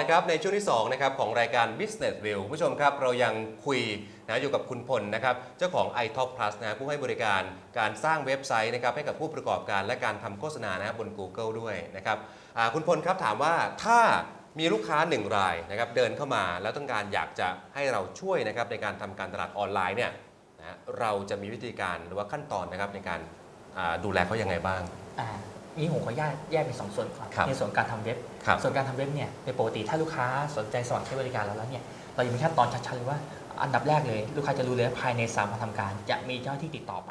นะครับในช่วงที่2นะครับของรายการ Business View ผู้ชมครับเรายังคุยนะอยู่กับคุณพลนะครับเจ้าของ iTalk Plus นะผู้ให้บริการการสร้างเว็บไซต์นะครับให้กับผู้ประกอบการและการทำโฆษณานะบบน Google ด้วยนะครับคุณพลครับถามว่าถ้ามีลูกค้าหนึ่งรายนะครับเดินเข้ามาแล้วต้องการอยากจะให้เราช่วยนะครับในการทำการตลาดออนไลน์เนี่ยนะเราจะมีวิธีการหรือว่าขั้นตอนนะครับในการดูแลเขายังไงบ้าง นี่ผมขออนุญาตแยกเป็นสองส่วนก่อนครับในส่วนการทำเว็บครับส่วนการทำเว็บเนี่ยในปกติถ้าลูกค้าสนใจสมัครใช้บริการเราแล้วเนี่ยเราจะมีขั้นตอนชัดๆเลยว่าอันดับแรกเลย ลูกค้าจะรู้เลยว่าภายใน3วันทำการ จะมีเจ้าหน้าที่ติดต่อไป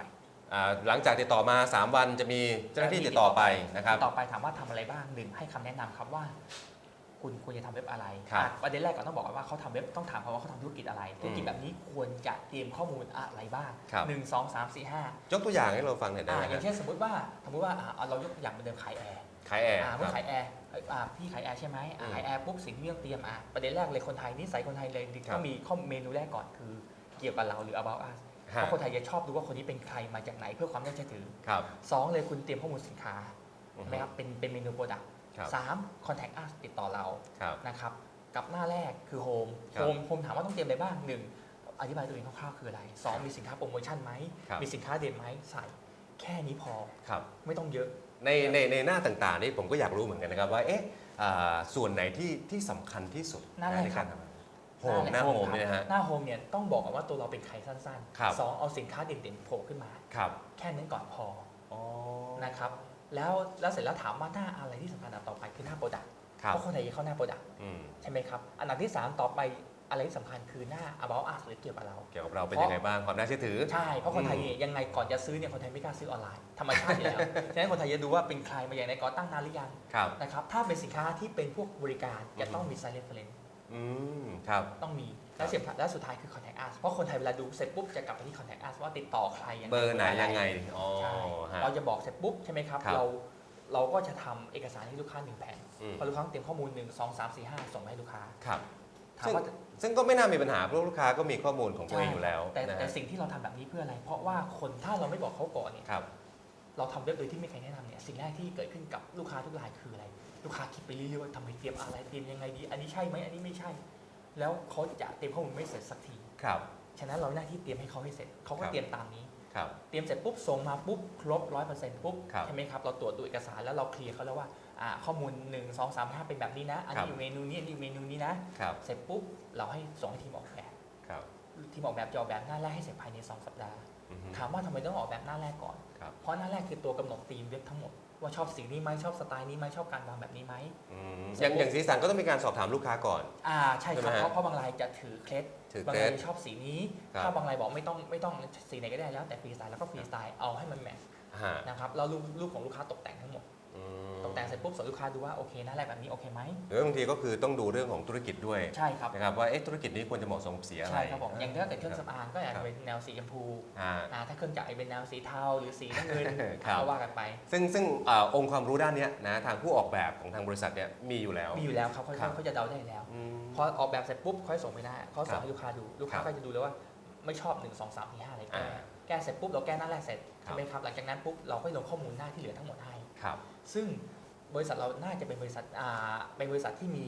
อ่าหลังจากติดต่อมา 3 วันจะมีเจ้าหน้าที่ติดต่อไปนะครับต่อไปถามว่าทำอะไรบ้างหนึ่งให้คำแนะนำครับว่า คุณควรจะทำเว็บอะไรครับ อะประเด็นแรกก่อนต้องบอกก่อนว่าเขาทำเว็บต้องถามเขาว่าเขาทำธุรกิจอะไรธุรกิจแบบนี้ควรจะเตรียมข้อมูลอะไรบ้างครับหนึ่งสองสามสี่ห้ายกตัวอย่างให้เราฟังหน่อยได้อ่าไหมอครัย่าบงเช่นสมมติว่าสมมติว่าอ่าเอาเรายกตัวอย่างเป็นเดิมขายแอร์ขายแอร์อ่าคเมื่อรับ ขายแอร์เอ้ยอ่าพี่ขายแอร์ใช่ไหมอ่าอืมขายแอร์ปุ๊บสิ่งที่ต้องเตรียมอะประเด็นแรกเลยคนไทยนิสัยคนไทยเลยครับ ต้องมีข้อเมนูแรกก่อนคือ เกี่ยวกับเราหรือ about us เพฮะราะคนไทยจะชอบดูว่าคนนี้เป็นใครมาจากไหนเพื่อความน่าเชื่อถือครับสองเลยคุณเตรียมข้อมูลสินค้า อือฮึใช่ไหมครับเป็นเป็นเมนูโปรดักต์ ครับสาม contact us ติดต่อเราครับนะครับกับหน้าแรกคือ home ครับ home home ถามว่าต้องเตรียมอะไรบ้างหนึ่งอธิบายตัวเองคร่าวๆคืออะไรสองมีสินค้าโปรโมชั่นไหมครับมีสินค้าเด่นไหมใส่แค่นี้พอครับไม่ต้องเยอะในในในหน้าต่างๆนี่ผมก็อยากรู้เหมือนกันนะครับว่าเอ๊ะอ่าส่วนไหนที่ที่สำคัญที่สุดหน้าแรกในครัการบทำโฮมหน้าโฮมเนี่ยนะฮะหน้าโฮมเนี่ยต้องบอกก่อนว่าตัวเราเป็นใครสั้นครับๆสองเอาสินค้าเด่นๆโผล่ขึ้นมาครับแค่นั้นก่อนพออ๋อนะครับแล้วแล้วเสร็จแล้วถามว่าหน้าอะไรที่สำคัญ เพราะคนไทยจะเข้าหน้าโปรดักต์อืมใช่ไหมครับ อันดับที่ 3 ต่อไปอะไรที่สำคัญคือหน้า about us หรือเกี่ยวกับเรา เกี่ยวกับเราเป็นยังไงบ้างความน่าเชื่อถือ ใช่ เพราะคนไทยอืมเนี่ยยังไงก่อนจะซื้อเนี่ยคนไทยไม่กล้าซื้อออนไลน์ธรรมชาติอยู่แล้ว ฉะนั้นคนไทยจะดูว่าเป็นใครมาอย่างไรก่อนตั้งนานหรือยังครับนะครับถ้าเป็นสินค้าที่เป็นพวกบริการจะต้องมี site reference อืมครับต้องมีและเสียบและสุดท้ายคือ contact us เพราะคนไทยเวลาดูเสร็จปุ๊บจะกลับไปที่ contact us ว่าติดต่อใครยังไงเบอร์ไหนอะยังไงอ๋อใช่ฮะเราจะบอกเสร็จปุ๊บใช่ไหมครับครับเรา เราก็จะทำเอกสารให้ลูกค้าหนึ่งแผ่นอืม พอลูกค้าเตรียมข้อมูลหนึ่งสองสามสี่ห้าส่งมาให้ลูกค้าครับถามว่า ซึ่งก็ไม่น่ามีปัญหาเพราะลูกค้าก็มีข้อมูลของตัวเองอยู่แล้วแต่นะแต่ฮะสิ่งที่เราทำแบบนี้เพื่ออะไร เพราะว่าคนถ้าเราไม่บอกเขาก่อนเนี่ย ครับ เราทำเว็บโดยที่ไม่เคยแนะนำเนี่ย สิ่งแรกที่เกิดขึ้นกับลูกค้าทุกรายคืออะไร ลูกค้าคิดไปเรื่อยๆว่าทำไมเตรียมอะไร เตรียมยังไงดี อันนี้ใช่ไหมอันนี้ไม่ใช่ แล้วเขาจะเตรียมข้อมูลไม่เสร็จสักที ครับ ฉะนั้นเราหน้าที่เตรียมให้เขาให้เสร็จ เขาก็ครับ เตรียมตามนี้ ครับ เตรียมเสร็จปุ๊บส่งมาปุ๊บครบร้อยเปอร์เซ็นต์ปุ๊บครับใช่ไหมครับ เราตรวจดูเอกสารแล้วเราเคลียร์เขาแล้วว่าอ่าข้อมูล 1 2 3 5 เป็นแบบนี้นะ อันครันี้บอยู่เมนูนี้อันนี้อยู่เมนูนี้นะ ครับ เสร็จปุ๊บเราให้ส่งให้ทีมออกแบบครับ ทีมออกแบบจะออกแบบหน้าแรกให้เสร็จภายใน 2 สัปดาห์ อือฮึ ถามว่าทำไมต้องออกแบบหน้าแรกก่อน ครับ เพราะหน้าแรกคือตัวกำหนดธีมเว็บทั้งหมด ว่าชอบสีนี้ไหมชอบสไตล์นี้ไหมชอบการวางแบบนี้ไหมอืมอย่างอย่างสีสันก็ต้องมีการสอบถามลูกค้าก่อน อ่าใช่คใช่รับไหมฮะเพราะเพราะบางรายจะถือเคล็ดถือบางเคล็ราดยชอบสีนี้ครับ ถ้าบางรายบอกไม่ต้องไม่ต้องสีไหนก็ได้แล้วแต่ฟรีสไตล์แล้วก็ฟรีสไตล์เอาให้มันแมทช์ฮะนะครับแล้วรูปรูปของลูกค้าตกแต่งทั้งหมดอืม ตกแต่งเสร็จปุ๊บส่งลูกค้าดูว่าโอเคหน้าแรกแบบนี้โอเคไหมหรือบางทีก็คือต้องดูเรื่องของธุรกิจด้วยใช่ครับนะครับว่าเอ๊ะธุรกิจนี้ควรจะเหมาะสมกับสีอะไรใช่ครับผมอย่างถ้าเกิดเครื่องสำอางก็อาจครัจะบเป็นแนวสีชมพูอ่าอ่าถ้าเครื่องจักรเป็นแนวสีเทาหรือสีน้ำเงินครับก็ว่ากันไป ซึ่งซึ่งอ่าองค์ความรู้ด้านเนี้ยนะทางผู้ออกแบบของทางบริษัทเนี่ยมีอยู่แล้วมีอยู่แล้วครับเขาครับเขาจะเดาได้แล้วอืมพอออกแบบเสร็จปุ๊บค่อยส่งไปหน้าเขาส่ครังบให้ลูกค้าดูลูกครัค้าบก็จะดูเลยว่าไม่ชอบ 1 2 3 4 5อะไรแก้อ่าแก้เสร็จปุ๊บเราแก้หน้าแรกเสร็จครับใช่ไหมครับหลังจากนั้นปุ๊บเราก็ลงข้อมูลหน้าที่เหลือทั้งหมดให้ครับ ซึ่งบริษัทเราน่าจะเป็นบริษัทอ่าเป็นบริษัทที่มี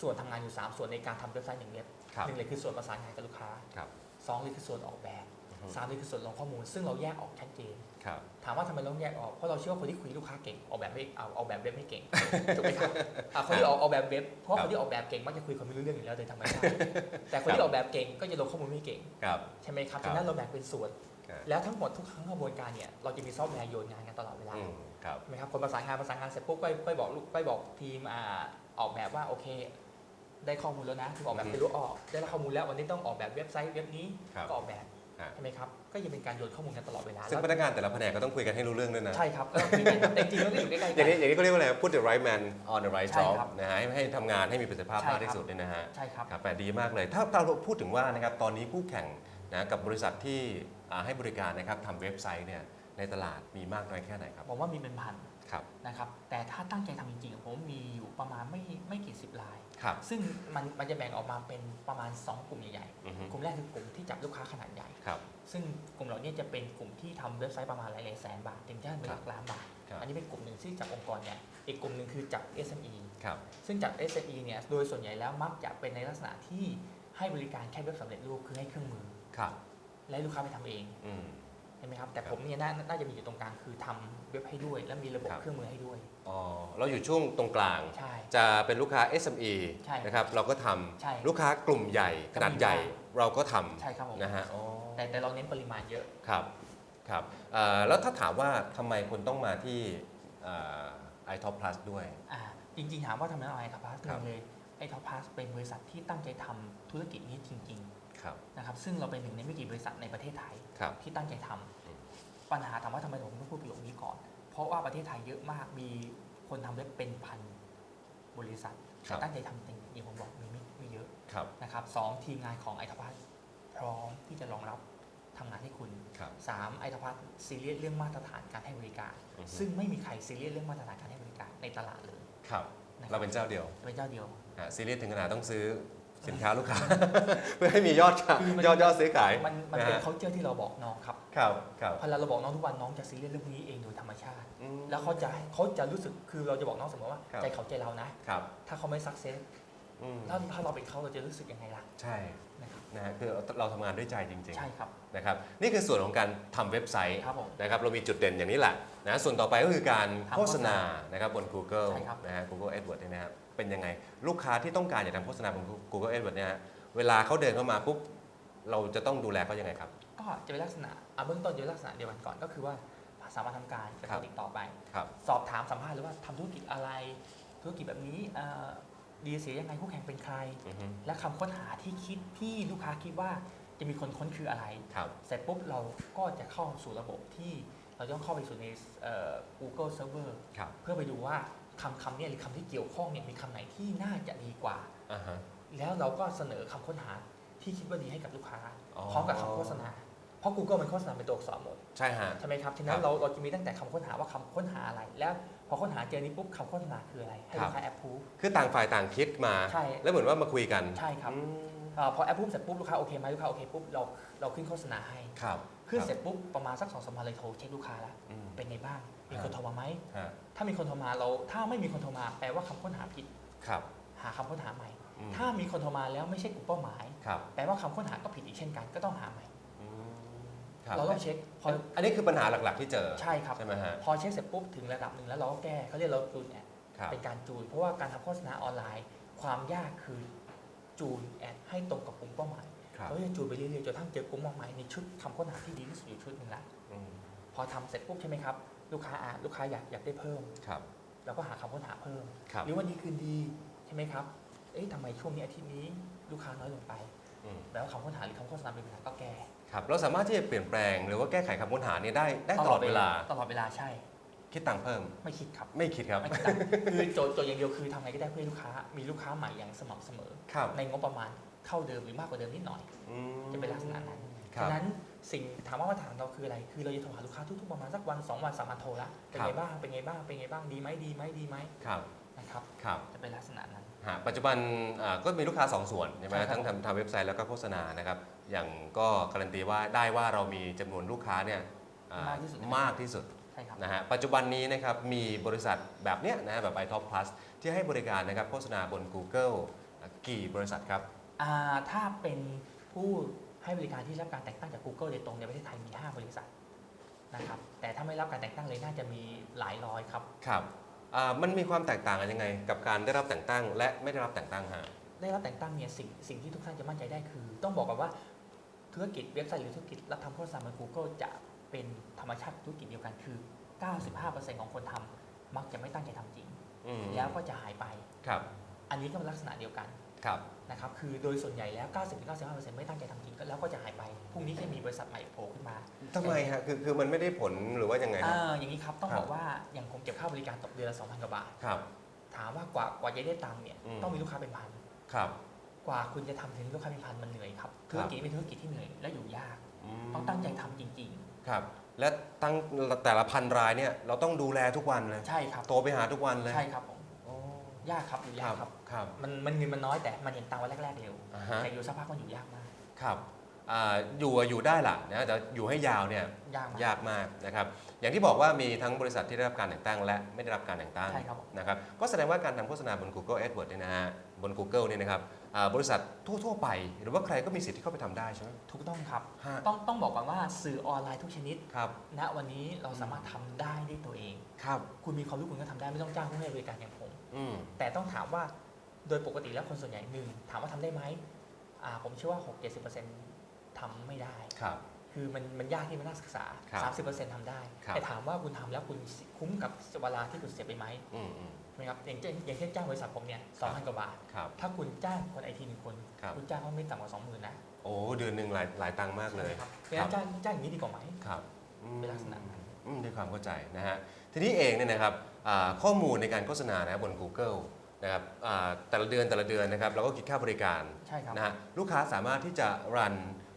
ส่วนทำงานอยู่ 3 ส่วนในการทำเว็บไซต์หนึ่งเว็บครับหนึ่งเลยคือส่วนประสานงานกับลูกค้าครับสองเลยคือส่วนออกแบบอือฮึสามเลยคือส่วนลงข้อมูล ซึ่งเราแยกออกชัดเจนครับถามว่าทำไมเราต้องแยกออกเพราะเราเชื่อว่าคนที่คุยลูกค้าเก่งออกแบบไม่เอาออกแบบเว็บไม่เก่งถูกไหมครับอะคนที่ออกออกแบบเว็บเพราะครับคนที่ออกแบบเก่งมักจะคุยคนไม่รู้เรื่องอยู่แล้วโดยธรรมชาติแต่คนที่ออกแบบเก่งก็จะลงข้อมูลไม่เก่งครับใช่ไหมครับครับฉะนั้นเราแบ่งเป็นส่วนครับแล้วทั้งหมดทุกครั้งกระบวนการเนี่ยเราจะมีซอฟต์แวร์โยนงานกันตลอดเวลาอืม ครับใช่ไหมครับคนประสานงานประสานงานเสร็จปุ๊บก็ก็บอกลูกก็บอกทีมอ่าออกแบบว่าโอเค ได้ข้อมูลแล้วนะทีมออกแบบอือฮึไปรู้ออก ได้ข้อมูลแล้ววันนี้ต้องออกแบบเว็บไซต์เว็บนี้ครับก็ออกแบบฮะ ใช่ไหมครับก็จะเป็นการโยนข้อมูลกันตลอดเวลาซึ่งแล้วพนักงานแต่ละแผนกก็ต้องคุยกันให้รู้เรื่อง ด้วยนะ ใช่ครับก็ต้องคุยกันครับแต่จริงๆแล้วก็อยู่ใกล้ๆอกั ย่างนี้อย่างนี้เขาเรียกว่าอะไร put the right man on the right ใช่ job ครับนะฮะให้ให้ทำงานให้มีประสิทธิภาพใช่มากที่ครับสุดเนี่ยนะฮะ ใช่ครับ ครับแต่ดีมากเลยถ้าเราพูดถึงว่านะครับตอนนี้คู่แข่งนะกับบริษัทที่อ่าให้บริการนะครับทำเว็บไซต์เนี่ย ในตลาดมีมากน้อยแค่ไหนครับผมว่ามีเป็นพันครับนะครับแต่ถ้าตั้งใจทำจริงๆผมมีอยู่ประมาณไม่ไม่กี่สิบรายครับซึ่งมันมันจะแบ่งออกมาเป็นประมาณ 2 กลุ่มใหญ่อือฮึๆกลุ่มแรกคือกลุ่มที่จับลูกค้าขนาดใหญ่ครับซึ่งกลุ่มเหล่านี้จะเป็นกลุ่มที่ทำเว็บไซต์ประมาณหลายๆแสนบาทถึงจะเป็นหลักล้านบาทครับอันนี้เป็นกลุ่มหนึ่งที่จับองค์กรใหญ่อีกกลุ่มหนึ่งคือจาก SME ครับซึ่งจาก SME เนี่ยโดยส่วนใหญ่แล้วมักจะเป็นในลักษณะที่ให้บริการแค่เว็บสำเร็จรูปคือให้เครื่องมือครับและให้ลูกค้าไปทำเอง อืมเห็นไหมครับแต่ครับผมเนี่ยนาน่าจะมีอยู่ตรงกลางคือทำเว็บให้ด้วย และมีระบบครับเครื่องมือให้ด้วยอ๋อเราอยู่ช่วงตรงกลางใช่จะเป็นลูกค้า SME ใช่นะครับเราก็ทำใช่ลูกค้ากลุ่มใหญ่ขนาดใหญ่เราก็ทำใช่ครับผมนะฮะอ๋อแต่แต่เราเน้นปริมาณเยอะครับครับเอ่อแล้วถ้าถามว่าทำไมคนต้องมาที่ไอท็อปพลัสด้วยอ่าจริงๆถามว่าทำไมต้องเอาไอท็อปพาสครับเลยไอท็อปพาสเป็นบริษัทที่ตั้งใจทำธุรกิจนี้จริงครับๆ นะครับซึ่งเราเป็นหนึ่งในไม่กี่บริษัทในประเทศไทยครับที่ตั้งใจทำอืมปัญหาถามว่าทำไมผมต้องพูดประโยคนี้ก่อน เพราะว่าประเทศไทยเยอะมากมีคนทำเว็บเป็นพันบริษัทครัแต่บตั้งใจทำจริงอย่างผมบอกมีไม่ไม่เยอะครับนะครับสองทีมงานของไอท็อปพาสพร้อมที่จะรองรับทำงานให้คุณครับสามไอท็อปพาสซีเรียสเรื่องมาตรฐานการให้บริการอือฮึซึ่งไม่มีใครซีเรียสเรื่องมาตรฐานการให้บริการในตลาดเลยครับนะคเราบเป็นเจ้าเดียวเป็นเจ้าเดียวฮะซีรีส์ถึงขนาดต้องซื้อ สินค้าลูกค้า เพื่อให้มียอดขายคือมัน ยอดยอดซื้อขายมันมันนะเป็นฮะ culture ที่เราบอกน้องครับครับครับพอเราบอกน้องทุกวันน้องจะซีเรียสเรื่องพวกนี้เองโดยธรรมชาติ อืม แล้วเขาจะเขาจะรู้สึกคือเราจะบอกน้องเสมอว่าครับ ใจเขาใจเรานะ ครับถ้าเขาไม่สักเซสอืมถ้าถ้าเราเป็นเขาเราจะรู้สึกยังไงล่ะใช่นะครับนะฮะคือเราทำงานด้วยใจจริงใช่ครับๆนะครับนี่คือส่วนของการทำเว็บไซต์ครับผม นะครับเรามีจุดเด่นอย่างนี้แหละนะส่วนต่อไปก็คือการทำโฆษณาโฆษณานะครับบน Google ใช่ครับ นะฮะ Google AdWords เนี่ยนะครับ เป็นยังไง ลูกค้าที่ต้องการอยากทำโฆษณาบน Google AdWords เนี่ยฮะเวลาเขาเดินเข้ามาปุ๊บเราจะต้องดูแลเขายังไงครับ ก็จะเป็นลักษณะอะเบื้องต้นจะเป็นลักษณะเดียวกันก่อนก็คือว่าสามารถทำการจะครับติดต่อไป ครับ สอบถามสัมภาษณ์หรือว่าทำธุรกิจอะไร ธุรกิจแบบนี้เอ่อดีเสียยังไงคู่แข่งเป็นใคร อือฮึและคำค้นหาที่คิดที่ลูกค้าคิดว่าจะมีคนค้นคืออะไร ครับ เสร็จปุ๊บเราก็จะเข้าสู่ระบบที่เราจะต้องเข้าไปสู่ในเอ่อ Google Server ครับ เพื่อไปดูว่า คำคำเนี้หรือคำที่เกี่ยวข้องเนี่ยมีคำไหนที่น่าจะดีกว่าอ่าฮะแล้วเราก็เสนอคำค้นหาที่คิดว่าดีให้กับลูกค้าอ๋อพร้อมกับคำโฆษณาเพราะ Google มันโฆษณาเป็นตัวอักษรหมดใช่ฮะใช่ไหมครับฉะคนั้รันบเราเราจะมีตั้งแต่คำค้นหาว่าคำค้นหาอะไร แล้วพอค้นหาเจอนี้ปุ๊บคำโฆษณาคืออะไรให้ครัลูบกค้าแอปพูคือต่างฝ่ายต่างคิดมาใช่แล้วเหมือนว่ามาคุยกันใช่ครับอืมอ่าพอแอปพูเสร็จปุ๊บลูกค้าโอเคไหมลูกค้าโอเคปุ๊บเราเราขึ้นโฆษณาให้ครับ ขึ้นเสร็จปุ๊บประมาณสักสองสามวันเลยโทรเช็คลูกค้าแล้วอืม เป็นไงบ้าง มีคครับนโทรมาไหม ฮะถ้ามีคนโทรมาเรา ถ้าไม่มีคนโทรมาแปลว่าคำค้นหาผิด ครับหาคำค้นหาใหม่ อืมถ้ามีคนโทรมาแล้วไม่ใช่กลุ่มเป้าหมาย ครับแปลว่าคำค้นหาก็ผิดอีกเช่นกันก็ต้องหาใหม่ อืมครับเราต้องเช็คพออันนี้คือปัญหาหลักๆ ที่เจอใช่ครับ ใช่ไหมฮะพอเช็คเสร็จปุ๊บถึงระดับหนึ่งแล้วเราก็แก้เขาเรียกเราจูนแอดครับเป็นการจูน เพราะว่าการทำโฆษณาออนไลน์ ความยากคือจูนแอดให้ตรงกับกลุ่มเป้าหมายครับ เราจะจูนไปเรื่อยๆจนทั้งเจอกลุ่มเป้าหมายในชุดคำค้นหาที่ดีที่สุดอยู่ชุดหนึ่งละอืมพอทำเสร็จปุ๊บใช่ไหมครับ ลูกค้าอ่านลูกค้าอยากอยากได้เพิ่มครับเราก็หาคำค้นหาเพิ่มครับหรือวันดีคืนดีใช่ไหมครับ เอ๊ะทำไมช่วงนี้อาทิตย์นี้ลูกค้าน้อยลงไปอืมแปลว่าคำค้นหาหรือคำโฆษณาเป็นปัญหาก็แก้ครับเราสามารถที่จะเปลี่ยนแปลงหรือว่าแก้ไขคำค้นหานี้ได้ได้ตลอดเวลาตลอดเวลาใช่ คิดตังค์เพิ่ม ไม่คิดครับ ไม่คิดครับไม่คิดตังค์คือโจทย์โจทย์อย่างเดียวคือทำไงก็ได้เพื่อให้ลูกค้า มีลูกค้าใหม่อย่างสม่ำเสมอครับในงบประมาณ เท่าเดิมหรือมากกว่าเดิมนิดหน่อย อืม จะเป็นลักษณะนั้นครัฉะบนั้นสิ่งถามว่ามาตรฐานเราคืออะไร คือเราจะโทรหาลูกค้าทุกๆประมาณสักวันสองวันสามวันโทรละเป็นครัไงบบ้าง เป็นไงบ้าง เป็นไงบ้าง ดีไหมดีไหมดีไหมครับนะครับ ครับจะเป็นลักษณะนั้น ฮะปัจจุบันอ่าก็มีลูกค้า 2 ส่วนใช่ไหมใช่ครับ ทั้งทำทำเว็บไซต์แล้วก็โฆษณานะครับ อย่างก็การันตีว่าได้ว่าเรามีจำนวนลูกค้าเนี่ยอ่ามากที่สุดมากที่สุดใช่ครับ นะฮะปัจจุบันนี้นะครับมีบริษัทแบบเนี้ยนะฮะแบบ iTop Plus ที่ให้บริการนะครับโฆษณาบน Google อะกี่บริษัทครับอ่า ถ้าเป็นผู้ให้บริการที่รับการแต่งตั้งจาก Google โดยตรงในประเทศไทยมี 5 บริษัทนะครับแต่ถ้าไม่รับการแต่งตั้งเลยน่าจะมีหลายร้อยครับครับอ่ามันมีความแตกต่างกันยังไง กับการได้รับแต่งตั้ง และไม่ได้รับแต่งตั้งฮะได้รับแต่งตั้งเนี่ยสิ่งสิ่งที่ทุกท่านจะมั่นใจได้คือ ต้องบอกก่อนว่าธุรกิจเว็บไซต์หรือธุรกิจรับทำโฆษณาบน Google จะเป็นธรรมชาติธุรกิจเดียวกันคือ 95%ของคนทำมักจะไม่ตั้งใจทำจริงอืมแล้วก็จะหายไปครับ อันนี้ก็เป็นลักษณะเดียวกัน ครับนะครับคือโดยส่วนใหญ่แล้ว 90-95%ไม่ตั้งใจทำจริงก็แล้วก็จะหายไปพรุ่งนี้จะมีบริษัทใหม่โผล่ขึ้นมาทำไมฮะคือคือมันไม่ได้ผลหรือว่ายังไงครับ อ่าอย่างนี้ครับต้องครับ บอกว่าอย่างผมเก็บค่าบริการตกเดือนละ2,000กว่าบาท ครับ ถามว่ากว่ากว่าจะได้ตังค์เนี่ยอืม ต้องมีลูกค้าเป็นพันครับ กว่าคุณจะทำถึงลูกค้าเป็นพันมันเหนื่อยครับธุรกิจนี้เป็นธุรกิจที่เหนื่อยและอยู่ยาก มต้องตั้งใจทำจริง ครับ และตั้งแต่ละพันรายเนี่ยเราต้องดูแลทุกวันเลยๆ ใช่ครับ โทรไปหาทุกวันเลย ใช่ครับผมอ๋อ ยากครับอยู่ยากครับครับมันมันเงินมันน้อยแต่มันเห็นตังค์วันแรกๆเร็วอ่าฮะแต่อยู่สักพักมันอยู่ยากมากครับอ่าอยู่อะอยู่ได้ล่ะนะแต่อยู่ให้ยาวเนี่ยยากมากยากมากนะครับอย่างที่บอกว่ามีทั้งบริษัทที่ได้รับการแต่งตั้ง และไม่ได้รับการแต่งตั้งใช่ครับผมนะครับก็แสดงว่าการทำโฆษณาบน Google AdWords เนี่ยนะฮะบน Google เนี่ยนะครับอ่า บริษัททั่วๆไป หรือว่าใครก็มีสิทธิ์ที่เข้าไปทำได้ใช่ไหมถูกต้องครับฮะต้องต้องบอกก่อนว่าสื่อออนไลน์ทุกชนิดครับณวันนี้เราสามารถทำได้ด้วยตัวเองครับคุณมีความรู้คุณก็ทำได้ไม่ต้องจ้างผู้ให้บริการอย่างผมอืมแต่ต้องถามว่าโดยปกติแล้วคนส่วนใหญ่หนึ่งถามว่าทำได้ไหมอ่าผมเชื่อว่า 6-70%ทำไม่ได้ครับคือมันมันยากที่มันน่าศึกษาครับ30%ทำได้ครับแต่ถามว่าคุณทำแล้วคุณคุ้มกับเวลาที่คุณเสียไปไหม อืมอืมใช่ไหมครับอย่างเช่นอย่างเช่นจ้างบริษัทผมเนี่ยสองพันกว่าบาท ครับถ้าคุณจ้างคนไอทีหนึ่งคน ครับ คุณจ้างเขาไม่ต่ำกว่าสองหมื่นนะโอ้เดือนหนึ่งหลายหลายตังค์มากเลยครับเพราะฉะนั้นจ้างจ้างอย่างนี้ดีกว่าไหม ครับอืมเป็นลักษณะนั้น อืมด้วยความเข้าใจนะฮะทีนี้เองเนี่ยนะครับอ่าข้อมูลในการโฆษณานะบน Google นะครับอ่าแต่ละเดือนแต่ละเดือนนะครับเราก็คิดค่าบริการใช่ครับ นะฮะลูกค้าสามารถที่จะรัน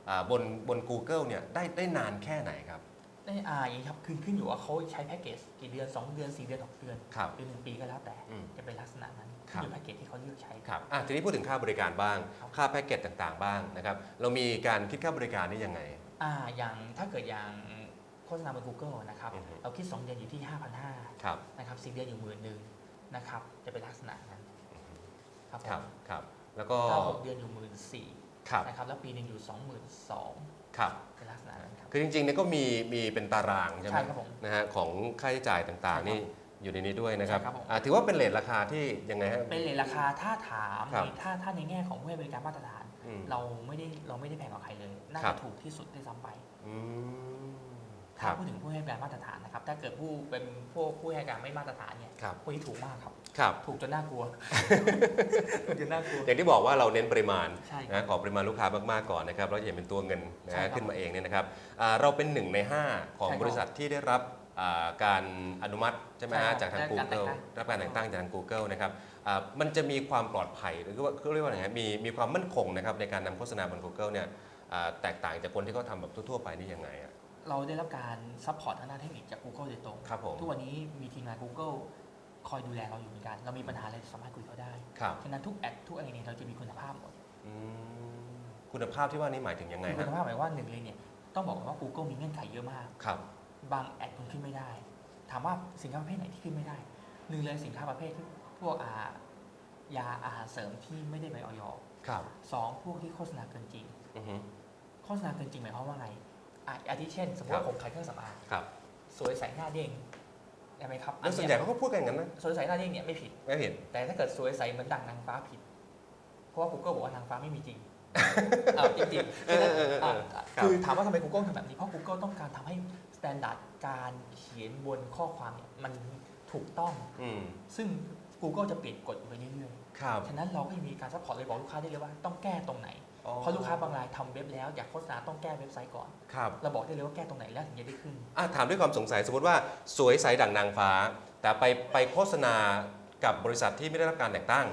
อ่าบนบน Google เนี่ยได้ได้นานแค่ไหนครับ ได้อ่าอย่างนี้ครับขึ้นขึ้นอยู่ว่าเขาใช้แพ็กเกจกี่เดือน 2 เดือน 4 เดือน 6 เดือนครับหรือหนึ่งปีก็แล้วแต่อืมจะเป็นลักษณะนั้นครัขึ้นบอยู่แพ็กเกจที่เขาเลือกใช้ ครับอะทีนี้พูดถึงค่าบริการบ้าง ครับ ค่าแพ็กเกจต่างๆบ้างนะครับ เรามีการคิดค่าบริการนี่ยังไง อ่าอย่างถ้าเกิดอย่างโฆษณาบน Google นะครับอือฮึ เราคิด 2 เดือนอยู่ที่ 5,500ครับ นะครับ4เดือนอยู่หมื่นหนึ่งนะครับจะเป็นลักษณะนั้นครับผมครับครับ แล้วก็ ถ้าหกเดือนอยู่หมื่นสี่ครับ นะครับแล้วปีหนึ่งอยู่สองหมื่นสอง ครับเป็นลักษณะนั้นครับ คือจริงๆเนี่ยก็มีมีเป็นตารางใช่ไหมใช่ครับผมนะฮะของค่าใช้จ่ายต่างใช่ครับๆนี่อยู่ในนี้ด้วยนะครับใช่ครับผม อ่าถือว่าเป็นเลทราคาที่ยังไงฮะ เป็นเลทราคาถ้าถามครับในถ้าถ้าในแง่ของผู้ให้บริการมาตรฐาน อืมเราไม่ได้เราไม่ได้แพงกว่าใครเลย น่าครัจะบ ถูกที่สุดด้วยซ้ำไป อืมคถ้ารับพูดถึงผู้ให้บริการมาตรฐานนะครับ ถ้าเกิดผู้เป็นพวกผู้ให้บริการไม่มาตรฐานเนี่ยครับ พวกนี้ถูกมากครับ ครับถูกจนน่ากลัวถูกจนน่ากลัว อย่างที่บอกว่าเราเน้นปริมาณใช่ครับนะขอปริมาณลูกค้ามากๆก่อนนะครับแล้วอย่าเป็นตัวเงินนะใช่ฮะครับขึ้นมาเองเนี่ยนะครับอ่าเราเป็นหนึ่งในห้าของใช่ครับบริษัทที่ได้รับอ่าการอนุมัติใช่ไหมใช่ครัฮะบจากทางได้การแต่ง Google ตั้งรับการแต่งตั้งจากทาง Google นะครับอ่ามันจะมีความปลอดภัยหรือว่าเขาเรียกว่าอะไรฮะมีมีความมั่นคงนะครับในการนำโฆษณาบน Google เนี่ยอ่าแตกต่างจากคนที่เขาทำแบบทั่วๆไปนี่ยังไงอะเราได้รับการซัพพอร์ตทางด้านเทคนิคจาก Google โดยตรงครับผมทุกวันนี้มีทีมงาน Google คอยดูแลเราอยู่เหมือนกัน เรามีปัญหาอะไรสามารถคุยเขาได้ครับฉะนั้นทุกแอดทุกอะไรเนี่ยเราจะมีคุณภาพหมดอืมคุณภาพที่ว่านี่หมายถึงยังไงคือคุฮะณภาพหมายว่าหนึ่งเลยเนี่ยต้องบอกก่อนว่า Google มีเงื่อนไขเยอะมาก ครับ บางแอดคุณขึ้นไม่ได้ ถามว่าสินค้าประเภทไหนที่ขึ้นไม่ได้หนึ่งเลยสินค้าประเภทที่พวกอายาอาหารเสริมที่ไม่ได้ใบออยครับสองพวกที่โฆษณาเกินจริง อือฮึ โฆษณาเกินจริงหมายความว่าไงอะอาทิเช่น สมมติครัว่าบผมขายเครื่องสำอางครับ สวยใสหน้าเด้ง ได้ไหมครับแล้วส่วนใหญ่เขาก็พูดกันอย่างนั้นนะสวยใสหน้าเด้งเนี่ยไม่ผิด ไม่เห็นแต่ถ้าเกิดสวยใสเหมือนดังนางฟ้าผิด เพราะว่า Google บอกว่านางฟ้าไม่มีจริงเอาจริงๆเออเออเอออะครับคือถามว่าทำไม Google ทำแบบนี้ เพราะ Google ต้องการทำให้สแตนดาร์ดการเขียนบนข้อความเนี่ยมันถูกต้องอืมซึ่ง Google จะเปลี่ยนกฎอยู่ไปเรื่อยครับๆฉะนั้นเราก็ยังมีการซัพพอร์ตเลยบอกลูกค้าได้เลยว่าต้องแก้ตรงไหน เพราะลูกค้าบางรายทำเว็บแล้วอยากโฆษณาต้องแก้เว็บไซต์ก่อนครับเราบอกได้เลยว่าแก้ตรงไหนแล้วถึงจะได้ขึ้นอะถามด้วยความสงสัยสมมติว่าสวยใสดั่งนางฟ้า แต่ไปไปโฆษณากับบริษัทที่ไม่ได้รับการแต่งตั้ง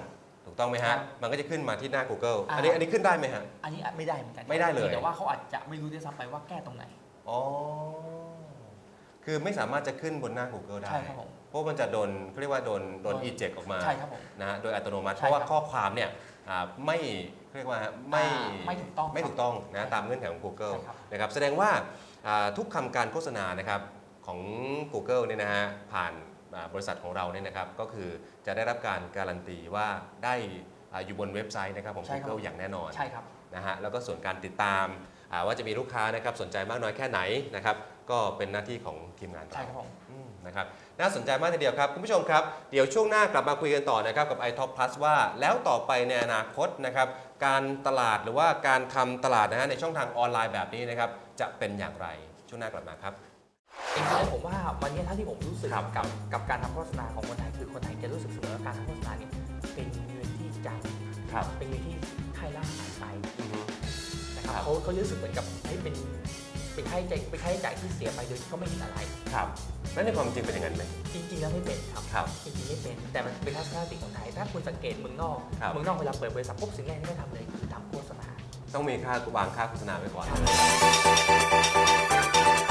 ถูกต้องไหมครัฮะ บมันก็จะขึ้นมาที่หน้า Google อ่า อันนี้อันนี้ขึ้นได้ไหมฮะ อันนี้อาจไม่ได้เหมือนกันไม่ได้เลยแต่ว่าเขาอาจจะไม่รู้ด้วยซ้ำไปว่าแก้ตรงไหน อ๋อ คือไม่สามารถจะขึ้นบนหน้า Google ได้ ใช่ครับผมเพราะมันจะโดนเขาเรียกว่าโดนโดนโดน eject ออกมาใช่ครับผม นะฮะโดยอัตโนมัติ ใช่เพราะว่าครับข้อความเนี่ยอ่าไม่ เรียกว่าไม่อ่าไม่ถูกต้องไม่ถูกต้องครันะบตามเงื่อนไขของ Google ใช่ครับนะครับแสดงว่าอ่าทุกคำการโฆษณานะครับของ Google เนี่ยนะฮะผ่านอ่าบริษัทของเราเนี่ยนะครับก็คือจะได้รับการการันตีว่าได้อ่าอยู่บนเว็บไซต์นะครับของใช่ครับ Google อย่างแน่นอนใช่ครับนะฮะแล้วก็ส่วนการติดตามอ่าว่าจะมีลูกค้านะครับสนใจมากน้อยแค่ไหนนะครับก็เป็นหน้าที่ของทีมงานใช่เราครับผมอืมนะครับน่าสนใจมากทีเดียวครับคุณผู้ชมครับ เดี๋ยวช่วงหน้ากลับมาคุยกันต่อนะครับกับ iTop Plus ว่าแล้วต่อไปในอนาคตนะครับ การตลาดหรือว่าการทำตลาดนะฮะในช่องทางออนไลน์แบบนี้นะครับจะเป็นอย่างไรช่วงหน้ากลับมาครับจริงๆแล้วผมว่าวันนี้ถ้าที่ผมรู้สึกครับกับกับการทำโฆษณาของคนไทยคือคนไทยจะรู้สึกเสมอว่าการทำโฆษณาเนี่ยเป็นเงินที่จำครับเป็นเงินที่ให้ล่าหายไปอือฮึนะครับครับเขาเขาจะรู้สึกเหมือนกับให้เป็น เป็นค่าใช้จ่ายเป็นค่าใช้จ่ายที่เสียไปโดยที่เขาไม่เห็นอะไร ครับ แล้วในความจริงเป็นอย่างนั้นไหม จริงๆแล้วไม่เป็นครับ ครับ จริงๆไม่เป็น แต่มันเป็นทัศนคติของไทย ถ้าคุณสังเกตเมืองนอก ครับ เมืองนอกเวลาเปิดบริษัทปุ๊บสิ่งแรกที่เขาทำเลยคือทำโฆษณา ต้องมีค่าวางค่าโฆษณาไว้ก่อน ใช่